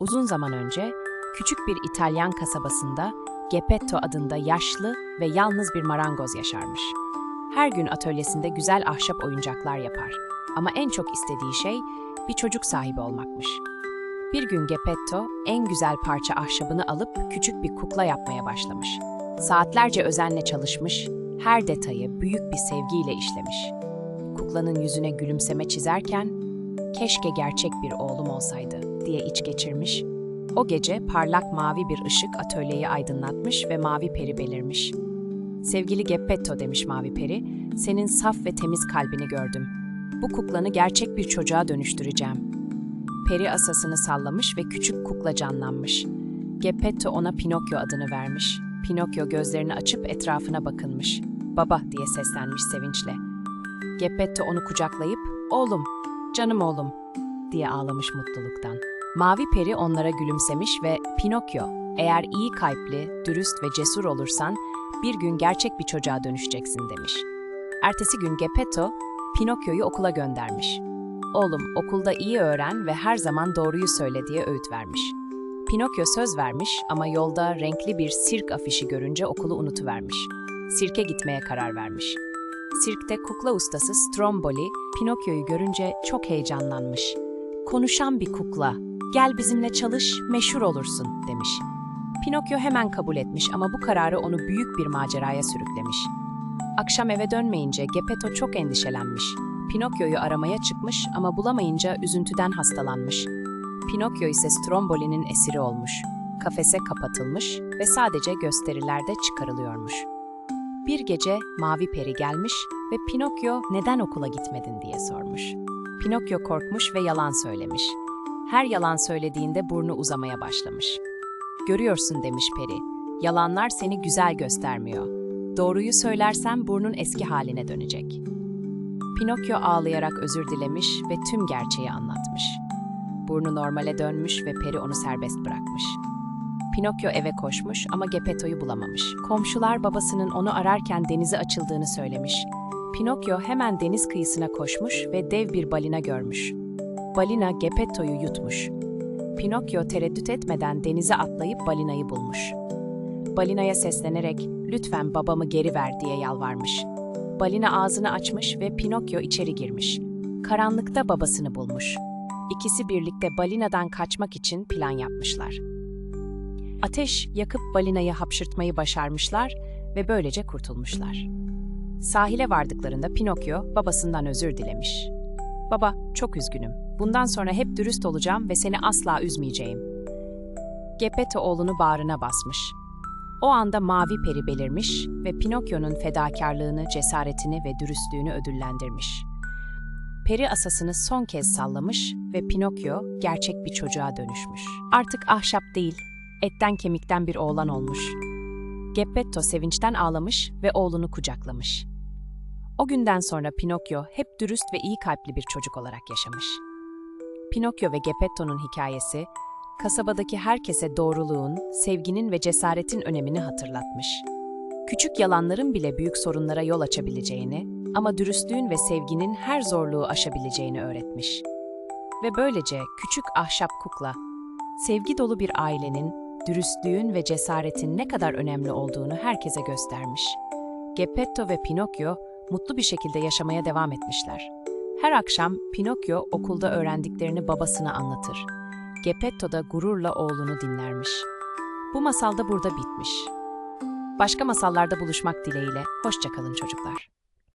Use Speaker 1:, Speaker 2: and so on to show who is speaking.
Speaker 1: Uzun zaman önce küçük bir İtalyan kasabasında Geppetto adında yaşlı ve yalnız bir marangoz yaşarmış. Her gün atölyesinde güzel ahşap oyuncaklar yapar ama en çok istediği şey bir çocuk sahibi olmakmış. Bir gün Geppetto en güzel parça ahşabını alıp küçük bir kukla yapmaya başlamış. Saatlerce özenle çalışmış, her detayı büyük bir sevgiyle işlemiş. Kuklanın yüzüne gülümseme çizerken keşke gerçek bir oğlum olsaydı diye iç geçirmiş. O gece parlak mavi bir ışık atölyeyi aydınlatmış ve mavi peri belirmiş. Sevgili Geppetto demiş mavi peri, senin saf ve temiz kalbini gördüm. Bu kuklanı gerçek bir çocuğa dönüştüreceğim. Peri asasını sallamış ve küçük kukla canlanmış. Geppetto ona Pinokyo adını vermiş. Pinokyo gözlerini açıp etrafına bakınmış. Baba diye seslenmiş sevinçle. Geppetto onu kucaklayıp, oğlum, canım oğlum diye ağlamış mutluluktan. Mavi peri onlara gülümsemiş ve Pinokyo, eğer iyi kalpli, dürüst ve cesur olursan bir gün gerçek bir çocuğa dönüşeceksin demiş. Ertesi gün Geppetto, Pinokyo'yu okula göndermiş. Oğlum okulda iyi öğren ve her zaman doğruyu söyle diye öğüt vermiş. Pinokyo söz vermiş ama yolda renkli bir sirk afişi görünce okulu unutuvermiş. Sirke gitmeye karar vermiş. Sirkte kukla ustası Stromboli, Pinokyo'yu görünce çok heyecanlanmış. Konuşan bir kukla, gel bizimle çalış, meşhur olursun demiş. Pinokyo hemen kabul etmiş ama bu kararı onu büyük bir maceraya sürüklemiş. Akşam eve dönmeyince Geppetto çok endişelenmiş. Pinokyo'yu aramaya çıkmış ama bulamayınca üzüntüden hastalanmış. Pinokyo ise Stromboli'nin esiri olmuş. Kafese kapatılmış ve sadece gösterilerde çıkarılıyormuş. Bir gece Mavi Peri gelmiş ve Pinokyo neden okula gitmedin diye sormuş. Pinokyo korkmuş ve yalan söylemiş. Her yalan söylediğinde burnu uzamaya başlamış. Görüyorsun demiş Peri, yalanlar seni güzel göstermiyor. Doğruyu söylersen burnun eski haline dönecek. Pinokyo ağlayarak özür dilemiş ve tüm gerçeği anlatmış. Burnu normale dönmüş ve peri onu serbest bırakmış. Pinokyo eve koşmuş ama Geppetto'yu bulamamış. Komşular babasının onu ararken denize açıldığını söylemiş. Pinokyo hemen deniz kıyısına koşmuş ve dev bir balina görmüş. Balina Geppetto'yu yutmuş. Pinokyo tereddüt etmeden denize atlayıp balinayı bulmuş. Balinaya seslenerek lütfen babamı geri ver diye yalvarmış. Balina ağzını açmış ve Pinokyo içeri girmiş. Karanlıkta babasını bulmuş. İkisi birlikte balinadan kaçmak için plan yapmışlar. Ateş yakıp balinayı hapşırtmayı başarmışlar ve böylece kurtulmuşlar. Sahile vardıklarında Pinokyo babasından özür dilemiş. Baba, çok üzgünüm. Bundan sonra hep dürüst olacağım ve seni asla üzmeyeceğim. Geppetto oğlunu bağrına basmış. O anda mavi peri belirmiş ve Pinokyo'nun fedakarlığını, cesaretini ve dürüstlüğünü ödüllendirmiş. Peri asasını son kez sallamış ve Pinokyo gerçek bir çocuğa dönüşmüş. Artık ahşap değil, etten kemikten bir oğlan olmuş. Geppetto sevinçten ağlamış ve oğlunu kucaklamış. O günden sonra Pinokyo hep dürüst ve iyi kalpli bir çocuk olarak yaşamış. Pinokyo ve Geppetto'nun hikayesi, kasabadaki herkese doğruluğun, sevginin ve cesaretin önemini hatırlatmış. Küçük yalanların bile büyük sorunlara yol açabileceğini ama dürüstlüğün ve sevginin her zorluğu aşabileceğini öğretmiş. Ve böylece küçük ahşap kukla, sevgi dolu bir ailenin, dürüstlüğün ve cesaretin ne kadar önemli olduğunu herkese göstermiş. Geppetto ve Pinokyo mutlu bir şekilde yaşamaya devam etmişler. Her akşam Pinokyo okulda öğrendiklerini babasına anlatır. Geppetto da gururla oğlunu dinlermiş. Bu masal da burada bitmiş. Başka masallarda buluşmak dileğiyle, hoşçakalın çocuklar.